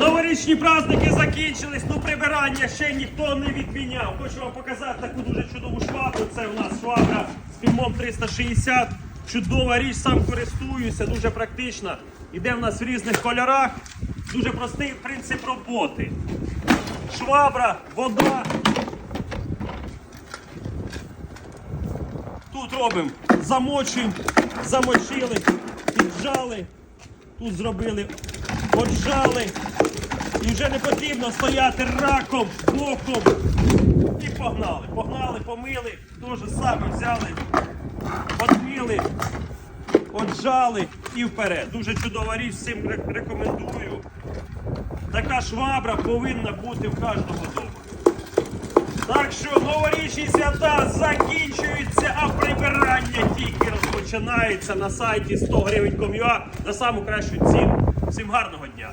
Новорічні праздники закінчились, ну прибирання ще ніхто не відміняв. Хочу вам показати таку дуже чудову швабру. Це у нас швабра з фільмом 360. Чудова річ, сам користуюся, дуже практична. Іде в нас в різних кольорах. Дуже простий принцип роботи. Швабра, вода. Тут робимо, замочуємо, замочили, піджали, тут зробили, поджали. Вже не потрібно стояти раком, боком. І погнали. Погнали, помили, те ж саме взяли, подміли, поджали і вперед. Дуже чудова річ, всім рекомендую. Така швабра повинна бути в кожному дому. Так що новорічні свята закінчуються, а прибирання тільки розпочинається на сайті 100 гривень.com.ua за саму кращу ціну. Всім гарного дня!